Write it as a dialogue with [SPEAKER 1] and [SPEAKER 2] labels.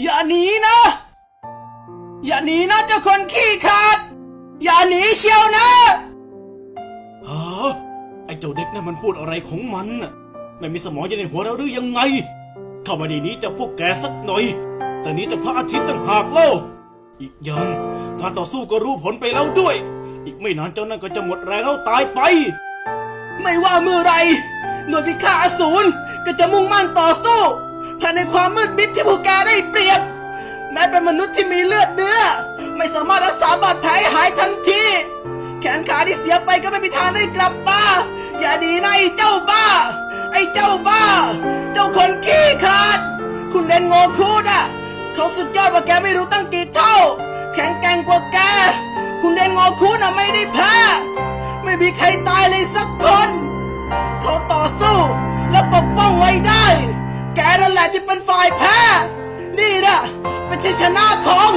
[SPEAKER 1] อย่าหนีนะ อย่าหนีนะเจ้าคนขี้ขาด อย่าหนีเชียวนะฮะไอ้เจ้าเด็กนั่นมันพูดอะไรของมันน่ะไม่มีสมองอยู่ในหัวเราหรือยังไง เข้ามาดีนี้จะพวกแกสักหน่อย แต่นี้จะพระอาทิตย์ต่างหากเล่าอีกอย่างการต่อสู้ก็รู้ผลไปแล้วด้วย อีกไม่นานเจ้านั่นก็จะหมดแรงแล้วตายไป ไม่ว่าเมื่อไรหน่วยพิฆาตอสูรก็จะมุ่งมั่นต่อสู้ ในความมืดมิดที่พวกแกได้เปรียบ แม้เป็นมนุษย์ที่มีเลือดเนื้อ ไม่สามารถรักษาบาดแผลให้หายทันที แขนขาที่เสียไปก็ไม่มีทางได้กลับมาอย่าดีนะไอ้เจ้าบ้า ไอ้เจ้าบ้า เจ้าคนขี้ขลาด คุณเดนโงคูดอะเขาสุดยอดกว่าแกไม่รู้ตั้งกี่เท่า แข็งแกร่งกว่าแก คุณเดนโงคูดอะไม่ได้แพ้ ไม่มีใครตายเลยสักคน เขาต่อสู้และปกป้องไว้ได้ แกนั่นแหละที่เป็นฝ่ายแพ้ นี่นะเป็นชัยชนะของ